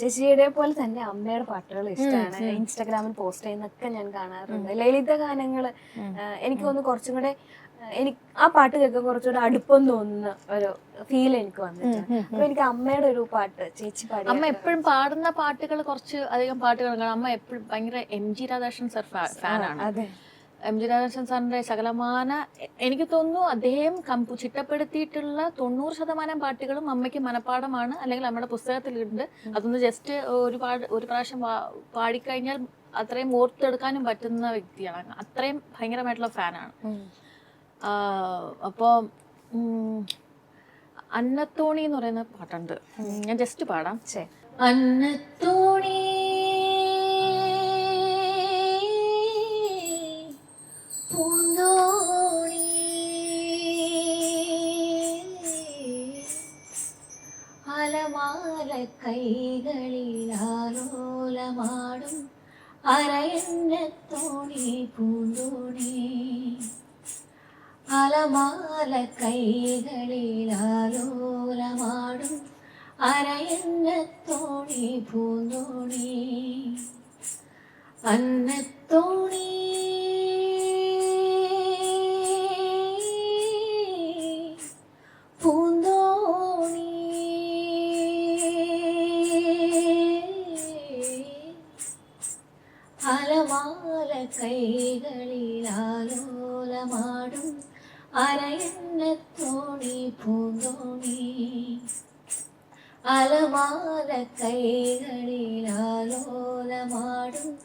ചേച്ചിയുടെ പോലെ തന്നെ അമ്മയുടെ പാട്ടുകൾ ഇഷ്ടമാണ് ഇൻസ്റ്റാഗ്രാമിൽ പോസ്റ്റ് ചെയ്യുന്നൊക്കെ ഞാൻ കാണാറുണ്ട്. ലളിത ഗാനങ്ങൾ എനിക്ക് തോന്നുന്നു കുറച്ചും കൂടെ എനിക്ക് ആ പാട്ട് കേൾക്കാൻ കുറച്ചുകൂടെ അടുപ്പം തോന്നുന്ന ഒരു ഫീൽ എനിക്ക് വന്നിട്ടുണ്ട്. അപ്പൊ എനിക്ക് അമ്മയുടെ ഒരു പാട്ട് ചേച്ചി പാടി അമ്മ എപ്പോഴും പാടുന്ന പാട്ടുകൾ കുറച്ച് അധികം പാട്ടുകൾ അമ്മ എപ്പോഴും ഭയങ്കര എം ജി രാധാകൃഷ്ണൻ സർ ഫാനാണ് അതെ. എം ജി രാജേഷൻ സാറിന്റെ സകലമാന എനിക്ക് തോന്നുന്നു അദ്ദേഹം കമ്പു ചിട്ടപ്പെടുത്തിയിട്ടുള്ള തൊണ്ണൂറ് ശതമാനം പാട്ടുകളും അമ്മയ്ക്ക് മനപ്പാടമാണ് അല്ലെങ്കിൽ നമ്മുടെ പുസ്തകത്തിലുണ്ട്. അതൊന്ന് ജസ്റ്റ് ഒരു ഒരു പ്രാവശ്യം പാടിക്കഴിഞ്ഞാൽ അത്രയും ഓർത്തെടുക്കാനും പറ്റുന്ന വ്യക്തിയാണ്. അത്രയും ഭയങ്കരമായിട്ടുള്ള ഫാനാണ്. അപ്പോൾ അന്നത്തോണി എന്ന് പറയുന്ന പാട്ടുണ്ട്. ഞാൻ ജസ്റ്റ് പാടാം. അന്നത്തോണി കൈകളിൽ ആലോലമാടും അരയന്നത്തോണി പൂന്തോണി. അലമാല കൈകളിൽ ആലോലമാടും അരയന്നത്തോണി പൂന്തോണി. അന്നത്തോണി ആലോലമാടും അരയന്നത്തോണി പൂന്തോണി. അലമാല കൈകളിലാലോലമാടും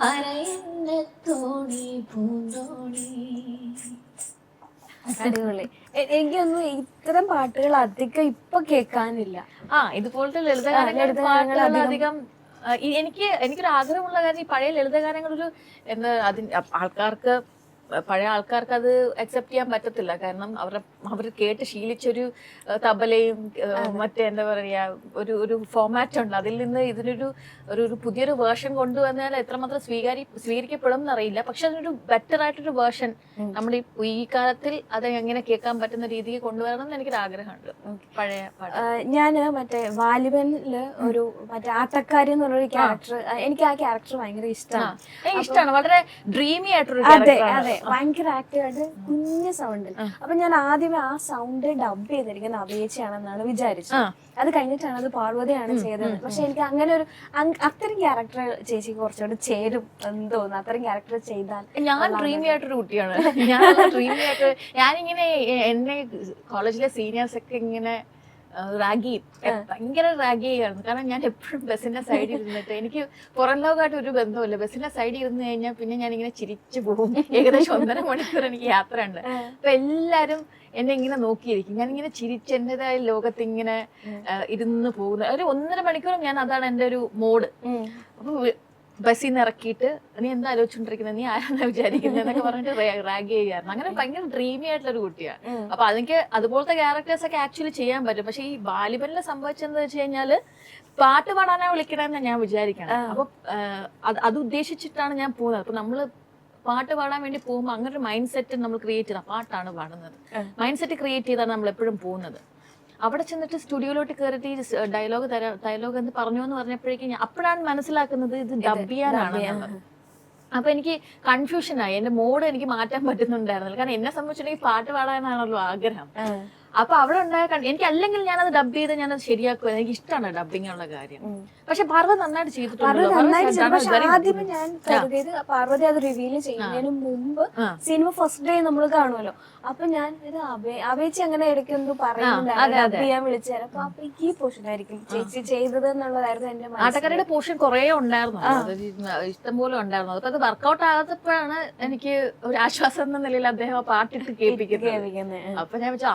അരയന്നത്തോണി പൂന്തോണി. അടിപൊളി. എനിക്കൊന്നും ഇത്തരം പാട്ടുകൾ അധികം ഇപ്പൊ കേൾക്കാനില്ല. ആ ഇതുപോലത്തെ ലളിതഗാനങ്ങൾ ലളിതഗാനങ്ങൾ പാട്ടുകൾ അധികം- എനിക്ക് എനിക്കൊരു ആഗ്രഹമുള്ള കാര്യം ഈ പഴയ ലളിതഗാനങ്ങളൊരു എന്താ അതിന് ആൾക്കാർക്ക് പഴയ ആൾക്കാർക്ക് അത് അക്സെപ്റ്റ് ചെയ്യാൻ പറ്റത്തില്ല. കാരണം അവർ അവർ കേട്ട് ശീലിച്ചൊരു തബലയും മറ്റേ എന്താ പറയാ ഒരു ഒരു ഫോമാറ്റ് ഉണ്ട്. അതിൽ നിന്ന് ഇതിനൊരു ഒരു ഒരു പുതിയൊരു വേർഷൻ കൊണ്ടുവന്നാൽ എത്രമാത്രം സ്വീകാരി സ്വീകരിക്കപ്പെടും എന്നറിയില്ല. പക്ഷെ അതിനൊരു ബെറ്റർ ആയിട്ടൊരു വേർഷൻ നമ്മൾ ഈ കാലത്തിൽ അത് എങ്ങനെ കേൾക്കാൻ പറ്റുന്ന രീതിയിൽ കൊണ്ടുവരണം എന്ന് എനിക്കൊരു ആഗ്രഹമുണ്ട്. പഴയ ഞാൻ മറ്റേ വാലിബനിൽ ഒരു മറ്റേ ആട്ടക്കാരി എന്നുള്ളൊരു ക്യാരക്ടർ എനിക്ക് ആ ക്യാരക്ടർ ഭയങ്കര ഇഷ്ടമാണ് ഇഷ്ടമാണ് വളരെ ഡ്രീമി ആയിട്ടൊരു അതെ അതെ. ഭയങ്കര ആക്റ്റീവ് ആയിട്ട് കുഞ്ഞു സൗണ്ട് അപ്പൊ ഞാൻ ആദ്യമേ ആ സൗണ്ട് ഡബ് ചെയ്തിരിക്കുന്ന അപേക്ഷയാണെന്നാണ് വിചാരിച്ചത്. അത് കഴിഞ്ഞിട്ടാണ് അത് പാർവതിയാണ് ചെയ്തത്. പക്ഷെ എനിക്ക് അങ്ങനെ ഒരു അത്തരം ക്യാരക്ടർ ചേച്ചിക്ക് കുറച്ചുകൂടി ചേരും എന്ന് തോന്നുന്നു. അത്തരം ക്യാരക്ടർ ചെയ്താൽ ഞാൻ ഡ്രീമി ആയിട്ടൊരു കുട്ടിയാണ്. ഞാൻ ഡ്രീമി ആയിട്ട് ഞാനിങ്ങനെ എന്നെ കോളേജിലെ സീനിയേഴ്സ് ഒക്കെ ഇങ്ങനെ റാഗി. ഭയങ്കര റാഗി ആയിരുന്നു. കാരണം ഞാൻ എപ്പോഴും ബസ്സിന്റെ സൈഡിൽ ഇരുന്നിട്ട് എനിക്ക് പുറം ലോകമായിട്ട് ഒരു ബന്ധമില്ല ബസ്സിന്റെ സൈഡിൽ ഇരുന്ന് കഴിഞ്ഞാൽ പിന്നെ ഞാൻ ഇങ്ങനെ ചിരിച്ചു പോകും. ഏകദേശം ഒന്നര മണിക്കൂർ എനിക്ക് യാത്ര ഉണ്ട് അപ്പൊ എല്ലാരും എന്നെ ഇങ്ങനെ നോക്കിയിരിക്കും. ഞാൻ ഇങ്ങനെ ചിരിച്ച് എന്റേതായ ലോകത്ത് ഇങ്ങനെ ഇരുന്ന് പോകുന്ന ഒരു ഒന്നര മണിക്കൂറും ഞാൻ അതാണ് എന്റെ ഒരു മോഡ്. അപ്പൊ ബസ്സിൽ നിന്ന് ഇറക്കിയിട്ട് നീ എന്താ ആലോചിച്ചോണ്ടിരിക്കുന്നത് നീ ആരാന്നാ വിചാരിക്കുന്നത് എന്നൊക്കെ പറഞ്ഞിട്ട് റാഗ് ചെയ്യായിരുന്നു. അങ്ങനെ ഭയങ്കര ഡ്രീമി ആയിട്ടുള്ള ഒരു കുട്ടിയാണ് അപ്പൊ അതെനിക്ക് അതുപോലത്തെ ക്യാരക്ടേഴ്സ് ഒക്കെ ആക്ച്വലി ചെയ്യാൻ പറ്റും. പക്ഷെ ഈ ബാലിബനിൽ സംഭവിച്ചെന്ന് വെച്ച് കഴിഞ്ഞാൽ പാട്ട് പാടാനാ വിളിക്കണമെന്ന് ഞാൻ വിചാരിക്കണം. അപ്പൊ അത് ഉദ്ദേശിച്ചിട്ടാണ് ഞാൻ പോകുന്നത്. അപ്പൊ നമ്മൾ പാട്ട് പാടാൻ വേണ്ടി പോകുമ്പോൾ അങ്ങനെ ഒരു മൈൻഡ് സെറ്റ് നമ്മൾ ക്രിയേറ്റ് ചെയ്ത പാട്ടാണ് പാടുന്നത്. മൈൻഡ് സെറ്റ് ക്രിയേറ്റ് ചെയ്താണ് നമ്മൾ എപ്പോഴും പോകുന്നത്. അവിടെ ചെന്നിട്ട് സ്റ്റുഡിയോയിലോട്ട് കയറിയിട്ട് ഈ ഡയലോഗ് തരാം ഡയലോഗ് എന്ന് പറഞ്ഞു എന്ന് പറഞ്ഞപ്പോഴേക്കും അപ്പോഴാണ് മനസ്സിലാക്കുന്നത് ഇത് ഡബ് ചെയ്യാനാണ്. അപ്പൊ എനിക്ക് കൺഫ്യൂഷൻ ആയി. എന്റെ മോഡ് എനിക്ക് മാറ്റാൻ പറ്റുന്നുണ്ടായിരുന്നില്ല. കാരണം എന്നെ സംബന്ധിച്ചിട്ടുണ്ടെങ്കിൽ പാട്ട് പാടാനാണല്ലോ ആഗ്രഹം. അപ്പൊ അവിടെ ഉണ്ടായ എനിക്ക് അല്ലെങ്കിൽ ഞാൻ അത് ഡബ് ചെയ്ത് ഞാനത് ശരിയാക്കുക എനിക്ക് ഇഷ്ടമാണ് ഡബിങ് ഉള്ള കാര്യം. പക്ഷെ പാർവതി നന്നായിട്ട് ചെയ്തിട്ടുണ്ട് ആദ്യമേ ഞാൻ കരുതിയത് പാർവതി അത് റിവീൽ ചെയ്യുന്നതിന് മുമ്പ് സിനിമ ഫസ്റ്റ് ഡേ നമ്മൾ കാണുമല്ലോ. അപ്പൊ ഞാൻ ഇത് അബേ അബേച്ചി അങ്ങനെ ഇടയ്ക്ക് അതെ, പറയുന്നുണ്ടായിരുന്നു. അതെ. ചെയ്യാൻ വിളിച്ചേരം. അപ്പൊ അപ്പൊ ഈ പോർഷൻ ആയിരിക്കും ചേച്ചി ചെയ്തത് എന്നുള്ളതായിരുന്നു എന്റെ മനസ്സിൽ. ആട്ടക്കരയുടെ പോർഷൻ കുറെ ഉണ്ടായിരുന്നു. ഇഷ്ടം ഇഷ്ടംപോലെ ഉണ്ടായിരുന്നു. അപ്പൊ അത് വർക്കൗട്ട് ആകാത്തപ്പോഴാണ് എനിക്ക് ഒരു ആശ്വാസം എന്ന നിലയിൽ അദ്ദേഹം പാട്ടിട്ട് കേൾപ്പിക്കുന്നത്. അപ്പൊ ഞാൻ വെച്ചാ